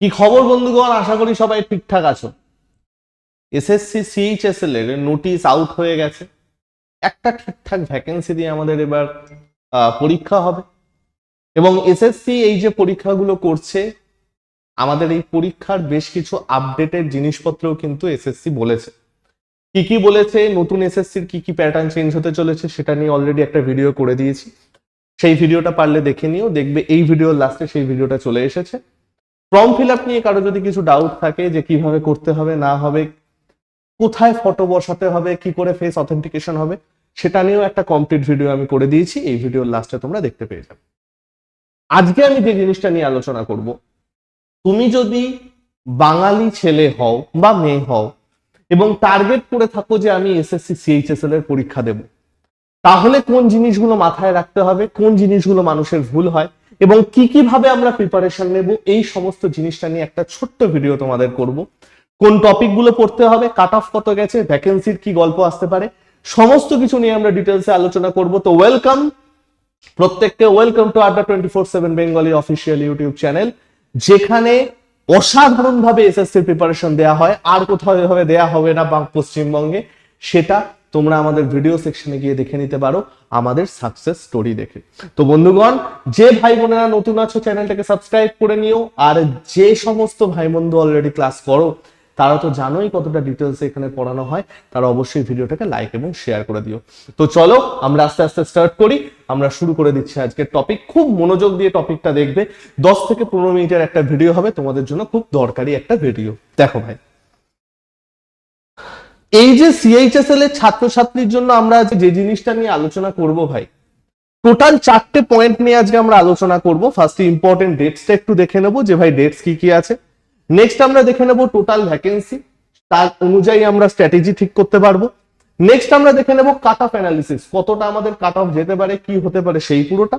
কি খবর, বন্ধুগণ? আশা করি সবাই ঠিকঠাক আছো। এসএসসি, সিএইচএসএল এর নোটিশ আউট হয়ে গেছে। একটা ঠিকঠাক ভ্যাকেন্সি দিয়ে আমাদের এবার পরীক্ষা হবে। এবং এসএসসি এই যে পরীক্ষাগুলো করছে, আমাদের এই পরীক্ষার বেশ কিছু আপডেটেড জিনিসপত্রও কিন্তু এসএসসি বলেছে। কি কি বলেছে, নতুন এসএসসির কি কি প্যাটার্ন চেঞ্জ হতে চলেছে, সেটা নিয়ে অলরেডি একটা ভিডিও করে দিয়েছি। সেই ভিডিওটা পারলে দেখে নিও, দেখবে এই ভিডিওর লাস্টে সেই ভিডিওটা চলে এসেছে। ফর্ম ফিল আপ নিয়ে কারও যদি কিছু ডাউট থাকে যে কীভাবে করতে হবে, না হবে, কোথায় ফটো বসাতে হবে, কি করে ফেস অথেন্টিকেশন হবে, সেটা নিয়েও একটা কমপ্লিট ভিডিও আমি করে দিয়েছি। এই ভিডিওর লাস্টে তোমরা দেখতে পেয়ে যাবে। আজকে আমি যে জিনিসটা নিয়ে আলোচনা করব, তুমি যদি বাঙালি ছেলে হও বা মেয়ে হও এবং টার্গেট করে থাকো যে আমি এসএসসি সিএইচএসএল এর পরীক্ষা দেব, তাহলে কোন জিনিসগুলো মাথায় রাখতে হবে, কোন জিনিসগুলো মানুষের ভুল হয় এবং কি কীভাবে আমরা প্রিপারেশন নেব, এই সমস্ত জিনিসটা নিয়ে একটা ছোট্ট ভিডিও তোমাদের করব। কোন টপিকগুলো পড়তে হবে কাট অফ কত গেছে ভ্যাকেন্সির কি গল্প আসতে পারে, সমস্ত কিছু নিয়ে আমরা ডিটেলসে আলোচনা করব। তো ওয়েলকাম প্রত্যেককে welcome to Adda twenty four seven Bengali official YouTube channel যেখানে অসাধারণভাবে এসএসসির প্রিপারেশন দেওয়া হয়, আর কোথাও এভাবে দেওয়া হবে না পশ্চিমবঙ্গে, সেটা তোমরা আমাদের ভিডিও সেকশনে গিয়ে দেখে নিতে পারো আমাদের সাকসেস স্টোরি দেখে। তো বন্ধুগণ, যে ভাই বোনেরা নতুন আছো চ্যানেলটাকে সাবস্ক্রাইব করে নিও, আর যে সমস্ত ভাই বন্ধু অলরেডি ক্লাস করো, তারা তো জানোই কতটা ডিটেলস এখানে পড়ানো হয়, তারা অবশ্যই ভিডিওটাকে লাইক এবং শেয়ার করে দিও। তো চলো, আমরা আস্তে আস্তে স্টার্ট করি। আমরা শুরু করে দিচ্ছি আজকের টপিক খুব মনোযোগ দিয়ে টপিকটা দেখবে। দশ থেকে পনেরো মিনিটের একটা ভিডিও হবে, তোমাদের জন্য খুব দরকারি একটা ভিডিও দেখো ভাই। এই যে সিএইচএসএল এর ছাত্রছাত্রীর জন্য আমরা আজ যে জিনিসটা নিয়ে আলোচনা করব ভাই টোটাল চারটে পয়েন্ট নিয়ে আজকে আমরা আলোচনা করব। ফার্স্টে ইম্পর্টেন্ট ডেটসটা একটু দেখে নেব যে ভাই ডেটস কি কি আছে। নেক্সট আমরা দেখে নেব টোটাল ভ্যাকেন্সি তার অনুযায়ী আমরা স্ট্র্যাটেজি ঠিক করতে পারব। নেক্সট আমরা দেখে নেব কাট অফ অ্যানালিসিস কতটা আমাদের কাট অফ যেতে পারে, কি হতে পারে সেই পুরোটা।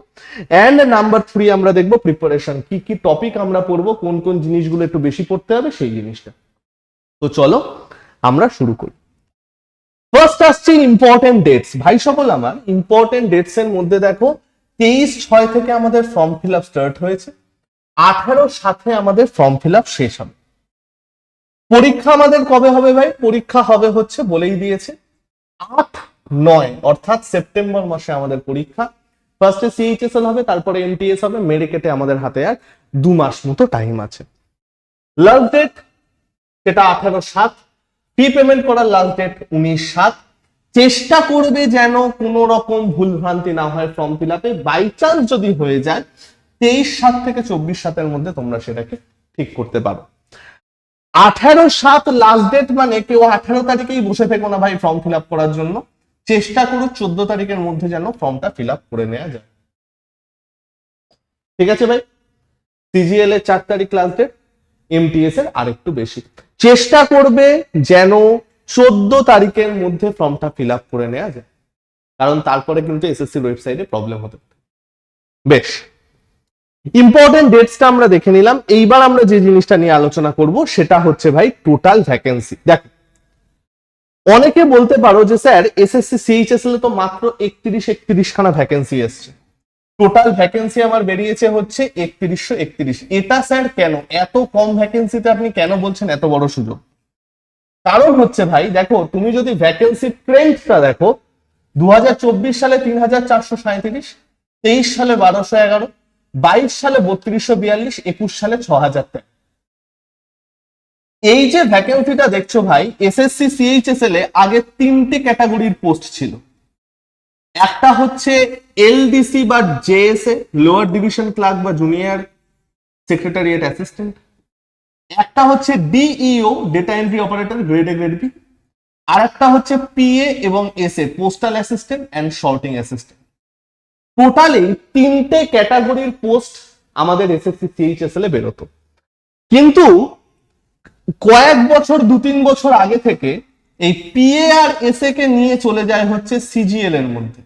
অ্যান্ড নাম্বার থ্রি আমরা দেখব প্রিপারেশন কি কি টপিক আমরা পড়ব, কোন কোন জিনিসগুলো একটু বেশি পড়তে হবে, সেই জিনিসটা। তো চলো, আমরা শুরু করি। ফার্স্ট আসছে ইম্পর্টেন্ট ডেটস ভাই সকল আমার ইম্পর্টেন্ট ডেটস এর মধ্যে দেখো, তেইশ ছয় থেকে আমাদের ফর্ম ফিল আপ স্টার্ট হয়েছে, আঠারো সাথে আমাদের ফর্ম ফিল আপ শেষ হবে। পরীক্ষা আমাদের কবে হবে ভাই? পরীক্ষা হবে হচ্ছে বলেই দিয়েছে, আট, নয়, অর্থাৎ সেপ্টেম্বর মাসে আমাদের পরীক্ষা। ফার্স্টে সিএইচএসএল হবে, তারপরে এমটিএস হবে মেরে কেটে আমাদের হাতে আর দু মাস মতো টাইম আছে। লাস্ট ডেট সেটা আঠারো সাত ফি পেমেন্ট করার লাস্ট ডেট উনিশ সাত। চেষ্টা করবে যেন কোনো রকম ভুলভ্রান্তি না হয় ফর্ম ফিল আপে বাই চান্স যদি হয়ে যায়, তেইশ সাত থেকে চব্বিশ সাতের মধ্যে তোমরা সেটাকে ঠিক করতে পারো। আঠারো সাত লাস্ট ডেট মানে কেউ আঠারো তারিখেই বসে থেকো না ভাই ফর্ম ফিল আপ করার জন্য। চেষ্টা করো চোদ্দ তারিখের মধ্যে যেন ফর্মটা ফিল আপ করে নেওয়া যায়। ঠিক আছে ভাই? সিজিএল এর চার তারিখ লাস্ট ডেট এমটিএস এর আরেকটু বেশি। চেষ্টা করবে যেন চোদ্দ তারিখের মধ্যে ফর্মটা ফিল আপ করে নেওয়া যায়। কারণ তারপরে কিন্তু এসএসসির ওয়েবসাইটে প্রবলেম হতে পারে। বেশ। ইম্পর্টেন্ট ডেটসটা আমরা দেখে নিলাম। এইবার আমরা যে জিনিসটা নিয়ে আলোচনা করব, সেটা হচ্ছে ভাই টোটাল ভ্যাকেন্সি দেখো, অনেকে বলতে পারো যে, স্যার এসএসসি সিএইচএসএল তো মাত্র একত্রিশ একত্রিশ খানা ভ্যাকেন্সি এসছে। টোটাল ভ্যাকেন্সি আমার বেরিয়েছে হচ্ছে একত্রিশশো একত্রিশ। এটা স্যার কেন? এত কম ভ্যাকেন্সিতে আপনি কেন বলছেন? এত বড় সুযোগ। কারণ হচ্ছে ভাই, দেখো, তুমি যদি ভ্যাকেন্সি ট্রেন্ডটা দেখো দু সালে তিন হাজার চারশো সাঁত্রিশ তেইশ সালে বারোশো এগারো, বাইশ সালে বত্রিশশো বিয়াল্লিশ, একুশ সালে ছ হাজার তেরো এই যে ভ্যাকেন্সিটা দেখছ ভাই এসএসসি সিএইচএসএল এ আগে তিনটে ক্যাটাগরির পোস্ট ছিল। একটা হচ্ছে এলডিসি বা জেএসএ লোয়ার ডিভিশন ক্লার্ক বা জুনিয়র সেক্রেটারিয়েট অ্যাসিস্ট্যান্ট একটা হচ্ছে DEO data entry operator grade A grade B আর একটা হচ্ছে পিএ এবং SA postal assistant and sorting assistant totally তিনটে ক্যাটাগরির পোস্ট আমাদের এসএসসি সিএইচএসএল এ বেরোতো। কিন্তু কয়েক বছর, দু তিন বছর আগে থেকে এই পিএ আর এসএ কে নিয়ে চলে যায় হচ্ছে সিজিএল এর মধ্যে।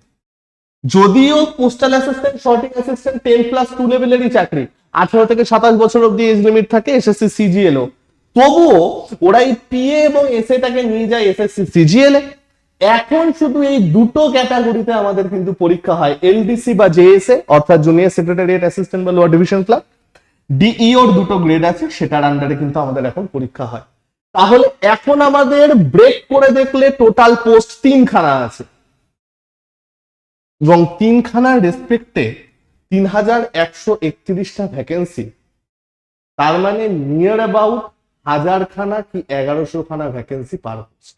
যদিও postal assistant sorting assistant ten plus two লেভেলেরই চাকরি, আঠারো থেকে সাতাশ বছর অব্দি এজ লিমিট থাকে এসএসসি সিজিএল তবুও ওরা এই পিএ এবং এসএটাকে নিয়ে যায় এসএসসি সিজিএল এখন শুধু এই দুটো ক্যাটাগরিতে আমাদের কিন্তু পরীক্ষা হয় এলডিসি বা জেএসএ অর্থাৎ জুনিয়র সেক্রেটারিয়েট অ্যাসিস্ট্যান্ট বা লোয়ার ডিভিশন ক্লাব ডিই ওর দুটো গ্রেড আছে, সেটার আন্ডারে কিন্তু আমাদের এখন পরীক্ষা হয়। তাহলে এখন আমাদের ব্রেক করে দেখলে টোটাল পোস্ট তিনখানা আছে। এবং তিনখানার রেসপেক্টে তিন হাজার একশো একত্রিশটা ভ্যাকেন্সি তার মানে নিয়ার অ্যাবাউট হাজার খানা কি এগারোশো খানা vacancy per post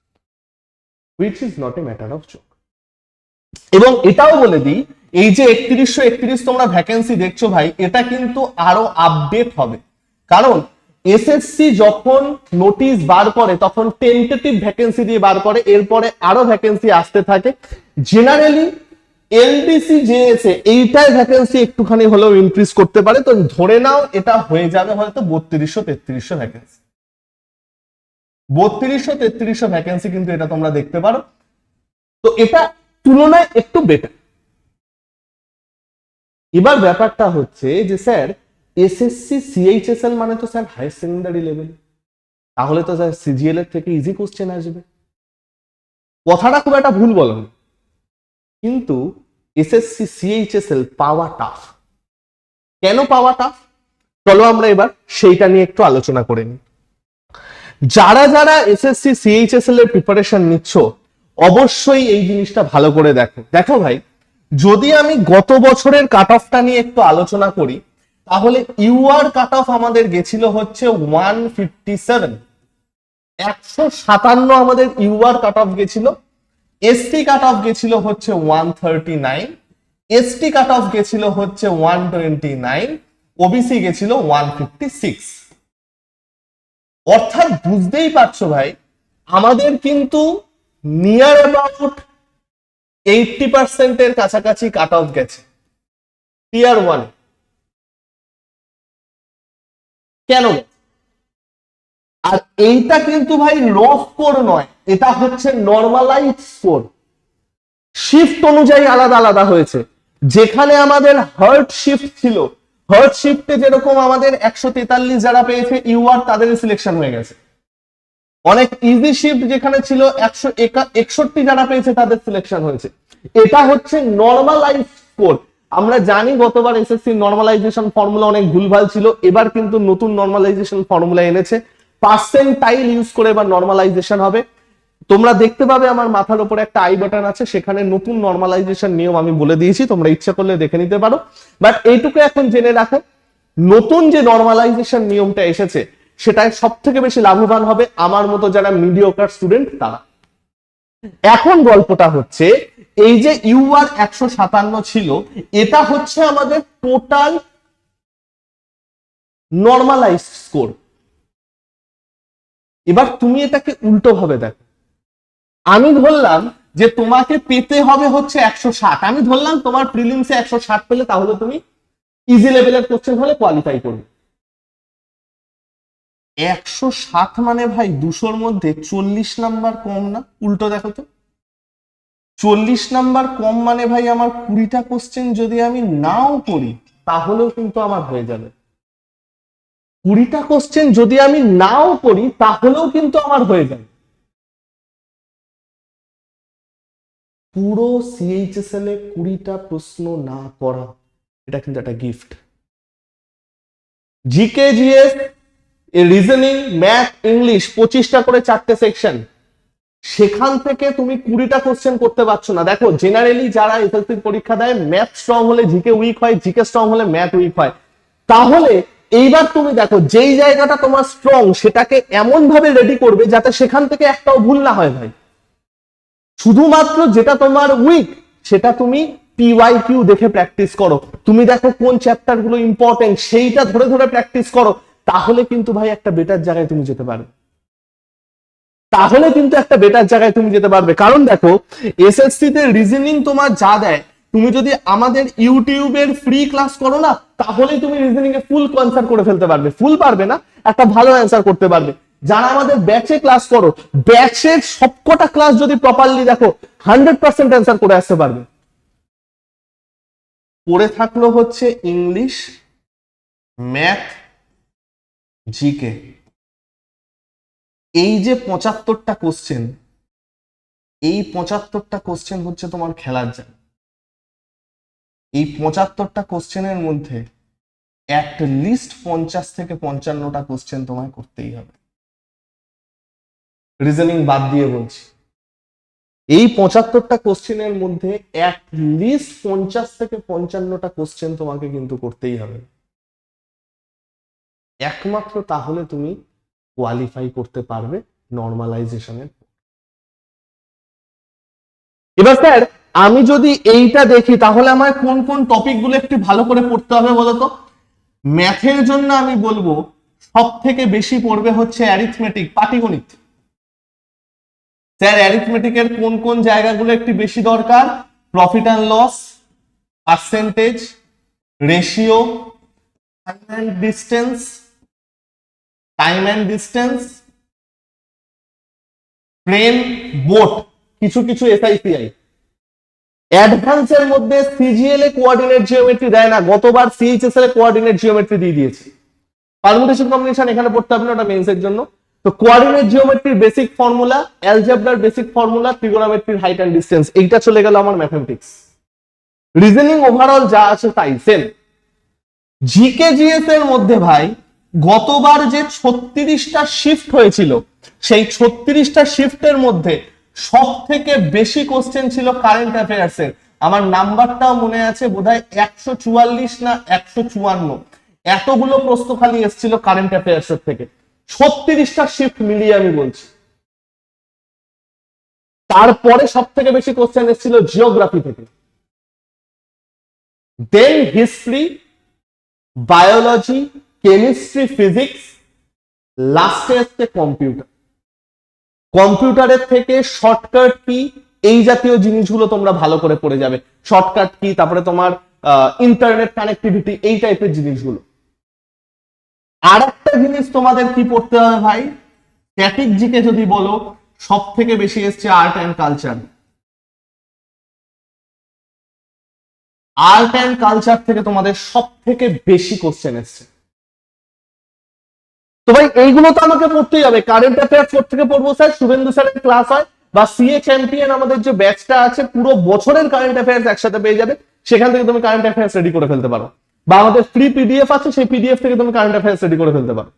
which is not a matter of joke এবং এটাও বলে দিই, এই যে একত্রিশশো একত্রিশ তোমরা ভ্যাকেন্সি দেখছ ভাই, এটা কিন্তু আরও আপডেট হবে। কারণ এসএসসি যখন নোটিশ বার করে, তখন টেন্টেটিভ ভ্যাকেন্সি দিয়ে বার করে, এরপরে আরও ভ্যাকেন্সি আসতে থাকে। জেনারেলি এলডিসি জেএসএ এইটাই ভ্যাকেন্সি একটুখানি হলেও ইনক্রিজ করতে পারে, তো ধরে নাও এটা হয়ে যাবে হয়তো বত্রিশশো তেত্রিশশো ভ্যাকেন্সি বত্রিশশো তেত্রিশশো ভ্যাকেন্সি কিন্তু এটা তোমরা দেখতে পারো। তো এটা তুলনায় একটু বেটার এবার ব্যাপারটা হচ্ছে যে, স্যার, এসএসসি, সিএইচএসএল মানে তো স্যার হায়ার সেকেন্ডারি লেভেল তাহলে তো স্যার সিজিএল এর থেকে ইজি কোশ্চেন আসবে। কথাটা খুব একটা ভুল বলেন কিন্তু এসএসসি সিএইচএসএল পাওয়া টাফ কেন পাওয়া টাফ চলো আমরা এবার সেইটা নিয়ে একটু আলোচনা করে নিই। যারা যারা এসএসসি সিএইচএসএল এর প্রিপারেশন নিচ্ছ, অবশ্যই এই জিনিসটা ভালো করে দেখো। দেখো ভাই, যদি আমি গত বছরের কাট অফটা নিয়ে একটু আলোচনা করি, তাহলে ইউআর কাট অফ আমাদের গেছিল হচ্ছে ওয়ান ফিফটি সেভেন একশো সাতান্ন আমাদের ইউআর কাট অফ গেছিল এসটি কাট অফ গেছিল হচ্ছে one thirty nine ST cut off গেছিল হচ্ছে ওয়ান টোয়েন্টি নাইন ওবিসি গেছিল ওয়ান ফিফটি সিক্স অর্থাৎ বুঝতেই পারছ ভাই, আমাদের কিন্তু নিয়ার অ্যাবাউট এইটটি পার্সেন্টের কাছাকাছি কাট অফ গেছে টিয়ার ওয়ান কেন? আর এইটা কিন্তু ভাই র স্কোর নয়, এটা হচ্ছে নর্মালাইজ স্কোর শিফট অনুযায়ী আলাদা আলাদা হয়েছে। যেখানে আমাদের হার্ট শিফট ছিল হার্ট শিফটে যেরকম আমাদের একশো তেতাল্লিশ যারা পেয়েছে ইউআর তাদের সিলেকশন হয়ে গেছে। অনেক ইজি শিফট যেখানে ছিল একশো একষট্টি যারা পেয়েছে, তাদের সিলেকশন হয়েছে। এটা হচ্ছে নর্মালাইজ স্কোর আমরা জানি গতবার এসএসসি নর্মালাইজেশন ফর্মুলা অনেক ভুলভাল ছিল, এবার কিন্তু নতুন নর্মালাইজেশন ফর্মুলা এনেছে। পার্সেন্টাইল ইউজ করে এবার নর্মালাইজেশন হবে। তোমরা দেখতে পাবে আমার মাথার উপরে একটা আই বাটন আছে, সেখানে নতুন নর্মালাইজেশন নিয়ম আমি বলে দিয়েছি, তোমরা ইচ্ছা করলে দেখে নিতে পারো। বাট এইটুকু এখন জেনে রাখো, নতুন যে নর্মালাইজেশন নিয়মটা এসেছে সেটাই সব থেকে বেশি লাভবান হবে আমার মতো যারা মিডিওকার স্টুডেন্ট তারা। এখন গল্পটা হচ্ছে, এই যে ইউআর একশো সাতান্ন ছিল, এটা হচ্ছে আমাদের টোটাল নর্মালাইজ স্কোর এবার তুমি এটাকে উল্টো ভাবে দেখো। আমি ধরলাম যে তোমাকে পেতে হবে হচ্ছে একশো ষাট। আমি ধরলাম তোমার প্রিলিমসে একশো ষাট পেলে তাহলে তুমি ইজি লেভেলের কোশ্চেন হলে কোয়ালিফাই করবে। একশো ষাট মানে ভাই দুশোর মধ্যে চল্লিশ নাম্বার কম না? উল্টো দেখো তো। চল্লিশ নাম্বার কম মানে ভাই আমার কুড়িটা কোশ্চেন যদি আমি নাও করি, তাহলেও কিন্তু আমার হয়ে যাবে। কুড়িটা কোশ্চেন যদি আমি নাও করি, তাহলেও কিন্তু আমার হয়ে যাবে পুরো সিএইচএসএল এ কুড়িটা প্রশ্ন না করা, এটা কিন্তু একটা gift GK GS reasoning math English পঁচিশটা করে চারটে সেকশন সেখান থেকে তুমি কুড়িটা কোশ্চেন করতে পারছ না। দেখো জেনারেলি যারা এসএসসি পরীক্ষা দেয় ম্যাথ স্ট্রং হলে জিকে উইক হয় জিকে স্ট্রং হলে ম্যাথ উইক হয়। তাহলে এইবার তুমি দেখো, যেই জায়গাটা তোমার স্ট্রং সেটাকে এমন ভাবে রেডি করবে যাতে সেখান থেকে একটাও ভুল না হয় ভাই। শুধুমাত্র যেটা তোমার উইক সেটা তুমি পিওয়াই কিউ দেখে প্র্যাকটিস করো। তুমি দেখো কোন চ্যাপ্টারগুলো ইম্পর্টেন্ট সেইটা ধরে ধরে প্র্যাকটিস করো, তাহলে কিন্তু ভাই একটা বেটার জায়গায় তুমি যেতে পারবে। তাহলে কিন্তু একটা বেটার জায়গায় তুমি যেতে পারবে। কারণ দেখো এসএসসি তে রিজনিং তোমার যা দেয় তুমি যদি আমাদের ইউটিউবের ফ্রি ক্লাস করো না তাহলে তুমি রিজনিং এ ফুল কনসার করে ফেলতে পারবে। ফুল পারবে না, একটা ভালো অ্যান্সার করতে পারবে। যারা আমাদের ব্যাচে ক্লাস করো ব্যাচের সবকটা ক্লাস যদি প্রপারলি দেখো হান্ড্রেড পার্সেন্ট অ্যান্সার করে আসতে পারবে। পড়ে থাকল হচ্ছে ইংলিশ ম্যাথ জিকে এই যে পঁচাত্তরটা কোশ্চেন এই পঁচাত্তরটা কোশ্চেন হচ্ছে তোমার খেলার জায়গা। এই পঁচাত্তরটা কোশ্চেনের মধ্যে অ্যাট লিস্ট পঞ্চাশ থেকে পঞ্চান্নটা কোশ্চেন তোমায় করতেই হবে। রিজনিং বাদ দিয়ে বলছি। এই পঁচাত্তরটা কোশ্চেনের মধ্যে অ্যাট লিস্ট পঞ্চাশ থেকে পঞ্চান্নটা কোশ্চেন তোমাকে কিন্তু করতেই হবে। একমাত্র তাহলে তুমি কোয়ালিফাই করতে পারবে নর্মালাইজেশনের এবার স্যার আমি যদি এইটা দেখি, তাহলে আমার কোন কোন টপিকগুলো একটু ভালো করে পড়তে হবে বলতো? ম্যাথের জন্য আমি বলব সব থেকে বেশি পড়বে হচ্ছে অ্যারিথমেটিক পাটিগণিত। স্যার অ্যারিথমেটিকের কোন কোন জায়গাগুলো একটু বেশি দরকার? Profit and loss percentage ratio time and distance time and distance train boat কিছু কিছু এসআইসিআই অ্যাডভান্সের মধ্যে সিজিএল এ কোঅর্ডিনেট জিওমেট্রি দেয় না। গতবার সিএইচএসএল এ কোঅর্ডিনেট জিওমেট্রি দিয়ে দিয়েছে। পারমুটেশন কম্বিনেশন এখানে পড়তে হবে না, ওটা মেন্স এর জন্য। তো কোঅর্ডিনেট জিওমেট্রির বেসিক ফর্মুলা অ্যালজেব্রার বেসিক ফর্মুলা ট্রিগোনোমেট্রির হাইট অ্যান্ড ডিসটেন্স এইটা চলে গেল আমার ম্যাথমেটিক্স রিজনিং ওভারঅল যা আছে তাই সেম জিকে জিএস এর মধ্যে ভাই, গতবার যে ছত্রিশটা শিফট হয়েছিল, সেই ছত্রিশটা শিফটের মধ্যে সব থেকে বেশি কোশ্চেন ছিল কারেন্ট অ্যাফেয়ার্স এর। আমার নাম্বারটাও মনে আছে বোধহয় একশো চুয়াল্লিশ না একশো চুয়ান্ন। এতগুলো প্রশ্ন খালি এসেছিল কারেন্ট অ্যাফেয়ার্স এর থেকে। ছত্রিশটা শিফট মিলিয়ে আমি বলছি। তারপরে সব থেকে বেশি কোশ্চেন এসেছিল জিওগ্রাফি থেকে। Then history biology chemistry physics লাস্টে আসছে কম্পিউটার কম্পিউটারের থেকে শর্টকাট কি এই জাতীয় জিনিসগুলো তোমরা ভালো করে পড়ে যাবে। শর্টকাট কি তারপরে তোমার ইন্টারনেট কানেক্টিভিটি এই টাইপের জিনিসগুলো। আর একটা জিনিস তোমাদের কি পড়তে হবে ভাই? স্ট্যাটিক জিকে যদি বলো সব থেকে বেশি এসছে art and culture art and culture থেকে তোমাদের সব থেকে বেশি কোশ্চেন এসছে। তো ভাই, এইগুলো তো আমাকে পড়তেই হবে। কারেন্ট অ্যাফেয়ার্স থেকে পড়ব স্যার। শুভেন্দু স্যারের ক্লাস হয় বা সিএ চ্যাম্পিয়ন আমাদের যে ব্যাচটা আছে, পুরো বছরের কারেন্ট অ্যাফেয়ার্স একসাথে পেয়ে যাবে। সেখান থেকে তুমি কারেন্ট অ্যাফেয়ার্স রেডি করে ফেলতে পারো। বা আমাদের ফ্রি পিডিএফ আছে, সেই পিডিএফ থেকে তুমি কারেন্ট অ্যাফেয়ার্স রেডি করে ফেলতে পারো।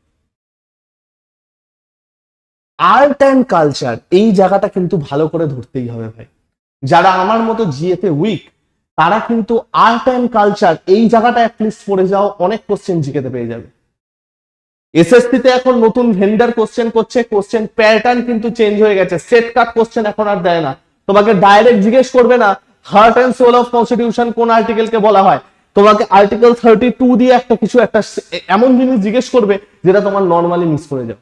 আর্ট অ্যান্ড কালচার এই জায়গাটা কিন্তু ভালো করে ধরতেই হবে ভাই। যারা আমার মতো জিএতে উইক তারা কিন্তু আর্ট অ্যান্ড কালচার এই জায়গাটা অ্যাটলিস্ট পড়ে যাও, অনেক কোশ্চেন জিকেতে পেয়ে যাবে। এসএসসি তে এখন নতুন ভেন্ডার কোশ্চেন করছে কোশ্চেন প্যাটার্ন কিন্তু চেঞ্জ হয়ে গেছে। সেট কাট কোশ্চেন এখন আর দেয় না। তোমাকে ডাইরেক্ট জিজ্ঞেস করবে না heart and soul of constitution কোন আর্টিকেলকে বলা হয়। তোমাকে আর্টিকেল থার্টি টু দিয়ে একটা কিছু, একটা এমন জিনিস জিজ্ঞেস করবে যেটা তোমার নর্মালি মিস করে যাও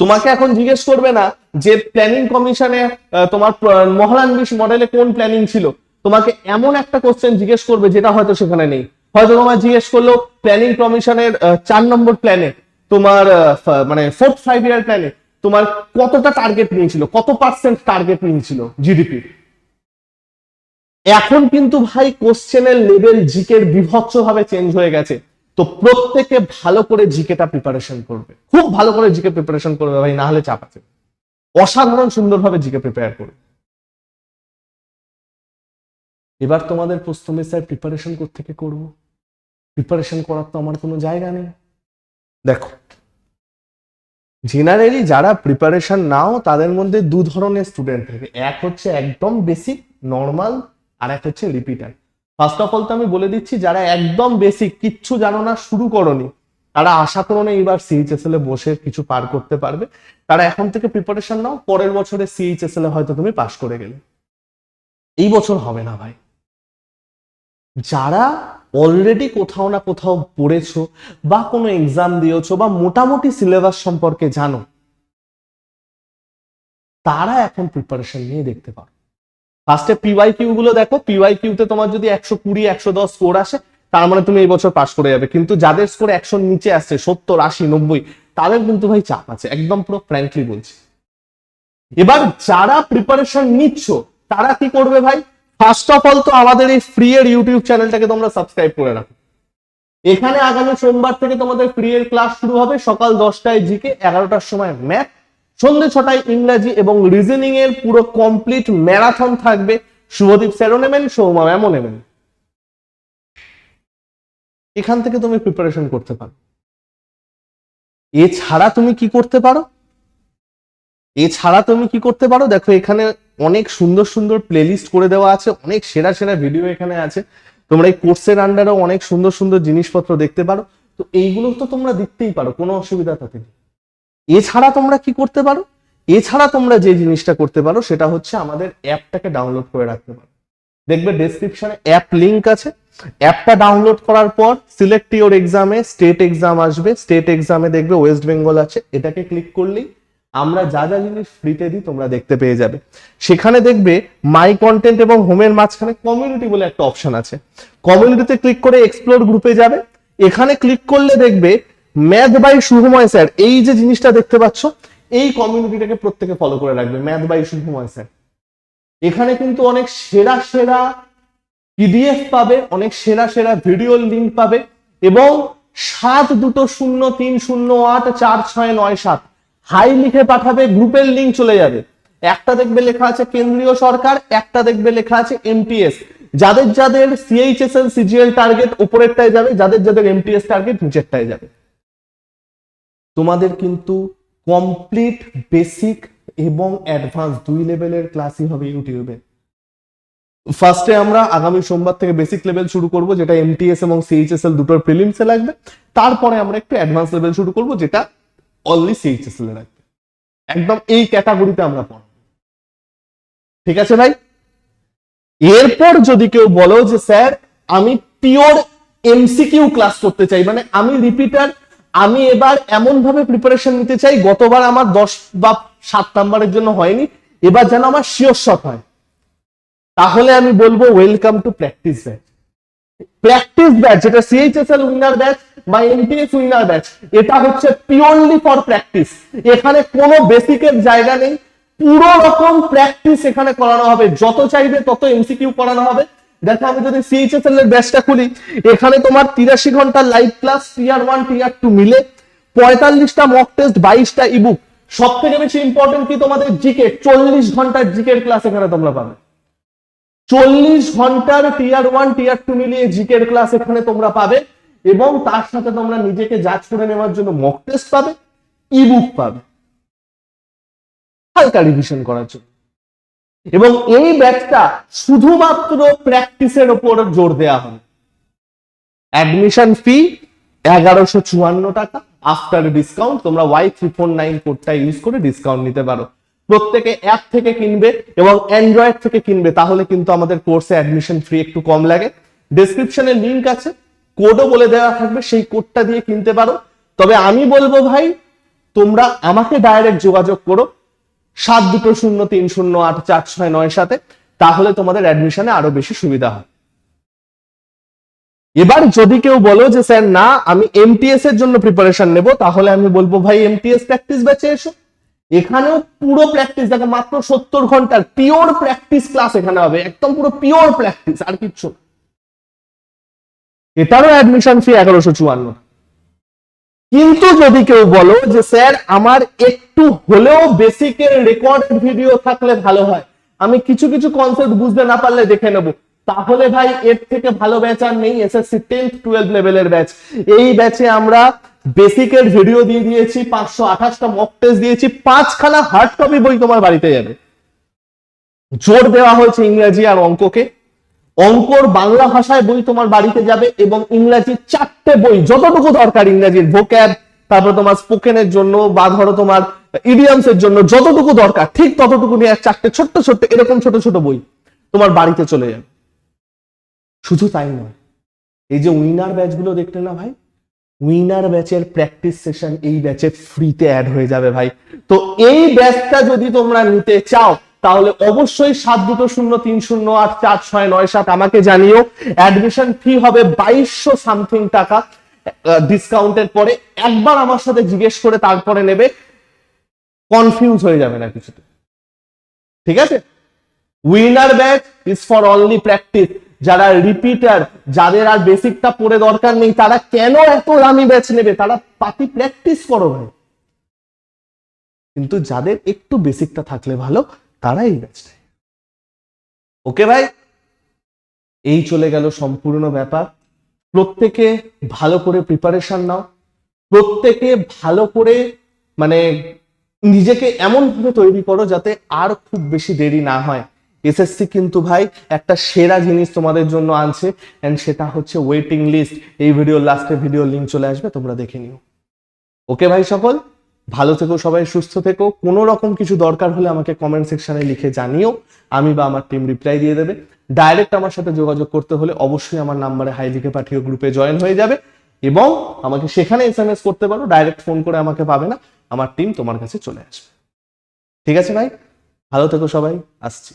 তোমাকে এখন জিজ্ঞেস করবে না যে প্ল্যানিং কমিশনে তোমার মহালানবিশ মডেলে কোন প্ল্যানিং ছিল? তোমাকে এমন একটা কোশ্চেন জিজ্ঞেস করবে যেটা হয়তো সেখানে নেই। হয়তো তোমার জিজ্ঞেস করল প্ল্যানিং কমিশনের চার নম্বর প্ল্যানে তোমার মানে ফোর্থ ফাইভ ইয়ার প্ল্যানে তোমার কতটা টার্গেট নিয়েছিল? কত পার্সেন্ট টার্গেট নিয়েছিল জিডিপি এখন কিন্তু ভাই কোশ্চেনের লেভেল জিকের বিভৎস ভাবে চেঞ্জ হয়ে গেছে। তো প্রত্যেকে ভালো করে জিকেটা প্রিপারেশন করবে। খুব ভালো করে জিকে প্রিপারেশন করবে ভাই, না হলে চাপ আছে। অসাধারণ সুন্দরভাবে জিকে প্রিপেয়ার করবে। এবার তোমাদের প্রশ্ন স্যার প্রিপারেশন থেকে করব? প্রিপারেশন করার তো আমার কোনো জায়গা নেই। দেখো জেনারেলি যারা প্রিপারেশন নাও, তাদের মধ্যে দু ধরনের স্টুডেন্ট থাকে। এক হচ্ছে একদম বেসিক নর্মাল আর এক হচ্ছে রিপিটার ফার্স্ট অফ অল তো আমি বলে দিচ্ছি, যারা একদম বেসিক কিচ্ছু জানো না, শুরু করনি, তারা আশা করো না এইবার সিএইচএসএল এ বসে কিছু পার করতে পারবে। তারা এখন থেকে প্রিপারেশন নাও, পরের বছরে সিএইচএসএল এ হয়তো তুমি পাশ করে গেলে। এই বছর হবে না ভাই। যারা অলরেডি কোথাও না কোথাও পড়েছো বা কোনো এক্সাম দিয়েছ বা মোটামুটি সিলেবাস সম্পর্কে জানো, তারা এখন প্রিপারেশন নিয়ে দেখতে পারো। ফার্স্টে পিওয়াই কিউ গুলো দেখো পিওয়াই কিউতে তোমার যদি একশো কুড়ি, একশো দশ স্কোর আসে, তার মানে তুমি এই বছর পাস করে যাবে। কিন্তু যাদের স্কোর একশো নিচে আসছে, সত্তর, আশি, নব্বই, তাদের কিন্তু ভাই চাপ আছে, একদম পুরো ফ্র্যাঙ্কলি বলছি। এবার যারা প্রিপারেশন নিচ্ছ, তারা কি করবে ভাই? ফার্স্ট অফ অল তো আমাদের এই ফ্রি এর ইউটিউব চ্যানেলটাকে তোমরা সাবস্ক্রাইব করে রাখো। এখানে আগামী সোমবার থেকে তোমাদের ফ্রি এর ক্লাস শুরু হবে সকাল দশটায় জিকে, এগারোটার সময় ম্যাথ সন্ধ্যে ছটায় ইংরাজি এবং রিজনিং এর পুরো কমপ্লিট ম্যারাথন থাকবে। শুভদীপ স্যারও নেবেন সৌমা ম্যামও নেবেন। এখান থেকে তুমি প্রিপারেশন করতে পারো। এছাড়া তুমি কি করতে পারো? এছাড়া তুমি কি করতে পারো? দেখো এখানে অনেক সুন্দর সুন্দর প্লেলিস্ট করে দেওয়া আছে, অনেক সেরা সেরা ভিডিও এখানে আছে। তোমরা এই কোর্সের আন্ডারেও অনেক সুন্দর সুন্দর জিনিসপত্র দেখতে পারো। তো এইগুলো তো তোমরা দেখতেই পারো, কোনো অসুবিধা নেই। এছাড়া তোমরা কি করতে পারো? এছাড়া তোমরা যে জিনিসটা করতে পারো, সেটা হচ্ছে আমাদের অ্যাপটাকে ডাউনলোড করে রাখতে পারো। দেখবে ডেসক্রিপশনে অ্যাপ লিংক আছে। অ্যাপটা ডাউনলোড করার পর সিলেক্ট ইওর এক্সামে স্টেট এক্সাম আসবে। স্টেট এক্সামে দেখবে ওয়েস্ট বেঙ্গল আছে। এটাকে ক্লিক করলেই আমরা যা যা জিনিস ফ্রিতে দিই, তোমরা দেখতে পেয়ে যাবে। সেখানে দেখবে মাই কন্টেন্ট এবং হোমের মাঝখানে কমিউনিটি বলে একটা অপশন আছে। কমিউনিটিতে ক্লিক করে এক্সপ্লোর গ্রুপে যাবে। এখানে ক্লিক করলে দেখবে ম্যাথ বাই শুভময় স্যার এই যে জিনিসটা দেখতে পাচ্ছ, এই কমিউনিটিটাকে প্রত্যেকে ফলো করে রাখবে ম্যাথ বাই শুভময় স্যার এখানে কিন্তু অনেক সেরা সেরা পিডিএফ পাবে, অনেক সেরা সেরা ভিডিও লিঙ্ক পাবে এবং সাত দুটো শূন্য তিন শূন্য আট চার ছয় নয় সাত হাই লিখে পাঠাবে, গ্রুপের লিঙ্ক চলে যাবে। একটা দেখবে লেখা আছে কেন্দ্রীয় সরকার, একটা দেখবে লেখা আছে এমটিএস যাদের যাদের সিএইচএসএল সিজিএল টার্গেট উপরেরটায় যাবে, যাদের যাদের এমটিএস টার্গেট নিচেরটায় যাবে। তোমাদের কিন্তু কমপ্লিট বেসিক এবং অ্যাডভান্স দুই লেভেলের ক্লাসই হবে ইউটিউবে ফার্স্টে আমরা আগামী সোমবার থেকে বেসিক লেভেল শুরু করব, যেটা এমটিএস এবং সিএইচএসএল দুটোর প্রিলিমসে লাগবে। তারপরে আমরা একটু অ্যাডভান্স লেভেল শুরু করব, যেটা অনলি সিএইচএসএল এ লাগবে একদম এই ক্যাটাগরিতে আমরা পড়ব। ঠিক আছে ভাই? এরপর যদি কেউ বলো যে, স্যার, আমি পিওর এমসিকিউ ক্লাস করতে চাই। মানে আমি রিপিটার, আমি এবার এমন ভাবে প্রিপারেশন নিতে চাই, গতবার আমার দশ বা সাত নাম্বারের জন্য হয়নি, এবার যেন আমার শিওর শট হয়। তাহলে আমি বলব welcome to practice batch practice batch যেটা সিএইচএসএল উইনার ব্যাচ বা এমটিএস উইনার ব্যাচ এটা হচ্ছে পিওরলি ফর প্র্যাকটিস এখানে কোনো বেসিকের জায়গা নেই। পুরো রকম প্র্যাকটিস এখানে করানো হবে। যত চাইবে তত এমসিকিউ করানো হবে। দেখো, আমি যদি সিএইচএসএল এর ব্যাচটা খুলি, এখানে তোমার তিরাশি ঘণ্টার live class tier one tier two মিলে পঁয়তাল্লিশটা মক টেস্ট বাইশটা ইবুক সব থেকে বেশি ইম্পর্টেন্ট কি তোমাদের জিকে চল্লিশ ঘণ্টার জিকের ক্লাস এখানে তোমরা পাবে। চল্লিশ ঘণ্টার টিয়ার ওয়ান টিয়ার টু মিলিয়ে জিকের ক্লাস এখানে তোমরা পাবে এবং তার সাথে তোমরা নিজেকে জাজ করে নেওয়ার জন্য মক টেস্ট পাবে ইবুক পাবে। হালকা রিভিশন করার জন্য। এবং এই ব্যাচটা শুধুমাত্র প্র্যাকটিসের ওপর জোর দেওয়া হবে। অ্যাডমিশন ফি এগারোশো চুয়ান্ন টাকা। আফটার ডিসকাউন্ট তোমরা ওয়াই থ্রি ফোর নাইন কোডটা ইউজ করে ডিসকাউন্ট নিতে পারো। প্রত্যেকে অ্যাপ থেকে কিনবে এবং অ্যান্ড্রয়েড থেকে কিনবে, তাহলে কিন্তু আমাদের কোর্সে অ্যাডমিশন ফ্রি একটু কম লাগে। ডেসক্রিপশনে লিংক আছে কোডও বলে দেওয়া থাকবে, সেই কোডটা দিয়ে কিনতে পারো। তবে আমি বলব ভাই, তোমরা আমাকে ডাইরেক্ট যোগাযোগ করো সাত দুটো শূন্য, তিন শূন্য, আট, চার, ছয়, নয় সাথে তাহলে তোমাদের অ্যাডমিশনে আরও বেশি সুবিধা হয়। এবার যদি কেউ বলো যে, স্যার, না, আমি এমটিএস এর জন্য প্রিপারেশন নেব, তাহলে আমি বলব, ভাই এমটিএস প্র্যাকটিস ব্যাচে এসো। এখানেও পুরো প্র্যাকটিস দেখো মাত্র সত্তর ঘণ্টার পিওর প্র্যাকটিস ক্লাস এখানে হবে, একদম পুরো পিওর প্র্যাকটিস আর কিচ্ছু এটারও অ্যাডমিশন ফি এগারোশো চুয়ান্ন। কিন্তু যদি কেউ বলো যে, স্যার, আমার একটু হলেও বেসিকের রেকর্ড ভিডিও থাকলে ভালো হয়। আমি কিছু কিছু কনসেপ্ট বুঝতে না পারলে দেখে নেব। তাহলে ভাই, এর থেকে ভালো ব্যাচ আর নেই এসএসসি টেন্থ টুয়েলভ লেভেলের ব্যাচ এই ব্যাচে আমরা বেসিকের ভিডিও দিয়ে দিয়েছি, পাঁচশো আঠাশটা মক টেস্ট দিয়েছি, পাঁচখানা হার্ড কপি বই তোমার বাড়িতে যাবে। জোর দেওয়া হয়েছে ইংরেজি আর অঙ্ককে। অঙ্কর বাংলা ভাষায় বই তোমার বাড়িতে যাবে এবং ইংরাজি চারটে বই, যতটুকু দরকার ইংরাজির ভোক্যাব তারপর তোমার স্পোকেনের জন্য বা ধরো তোমার ইডিয়ামস এর জন্য যতটুকু দরকার, ঠিক ততটুকু নিয়ে চারটে, ছোট্ট ছোট্ট, এরকম ছোট ছোট বই তোমার বাড়িতে চলে যাবে। শুধু তাই নয়, এই যে উইনার ব্যাচগুলো দেখলে না ভাই উইনার ব্যাচের প্র্যাকটিস সেশন এই ব্যাচে ফ্রিতে অ্যাড হয়ে যাবে ভাই। তো এই ব্যাচটা যদি তোমরা নিতে চাও, তাহলে অবশ্যই সাত দুটো শূন্য, তিন শূন্য, আট, চার, ছয়, নয়, সাত আমাকে জানিও। অ্যাডমিশন ফি হবে বাইশশো সামথিং টাকা। ডিসকাউন্টের পরে একবার আমার সাথে জিজ্ঞেস করে তারপরে নেবে। কনফিউজ হয়ে যাবে না কিছুতে। ঠিক আছে? Winner batch is for only practice যারা রিপিটার যাদের আর বেসিকটা পড়ে দরকার নেই, তারা কেন এত দামি ব্যাচ নেবে? তারা পাতি প্র্যাকটিস করো ভাই। কিন্তু যাদের একটু বেসিকটা থাকলে ভালো তারা এই ব্যাচটা ওকে ভাই? এই চলে গেল সম্পূর্ণ ব্যাপার। প্রত্যেকে ভালো করে প্রিপারেশন নাও। প্রত্যেকে ভালো করে মানে নিজেকে এমন ভাবে তৈরি করো যাতে আর খুব বেশি দেরি না হয়। এসএসসি কিন্তু ভাই একটা সেরা জিনিস তোমাদের জন্য আনছে এন্ড সেটা হচ্ছে ওয়েটিং লিস্ট এই ভিডিও লাস্টে ভিডিও লিঙ্ক চলে আসবে, তোমরা দেখে নিও। ওকে ভাই সকল? ভালো থেকো সবাই, সুস্থ থেকো। কোনো রকম কিছু দরকার হলে আমাকে কমেন্ট সেকশনে লিখে জানিও। আমি বা আমার টিম রিপ্লাই দিয়ে দেবে। ডাইরেক্ট আমার সাথে যোগাযোগ করতে হলে অবশ্যই আমার নাম্বারে হাই লিখে পাঠিয়ে গ্রুপে জয়েন হয়ে যাবে। এবং আমাকে সেখানে এস এস করতে পারো ডাইরেক্ট ফোন করে আমাকে পাবে না। আমার টিম তোমার কাছে চলে আসবে। ঠিক আছে ভাই? ভালো থেকো সবাই, আসছি।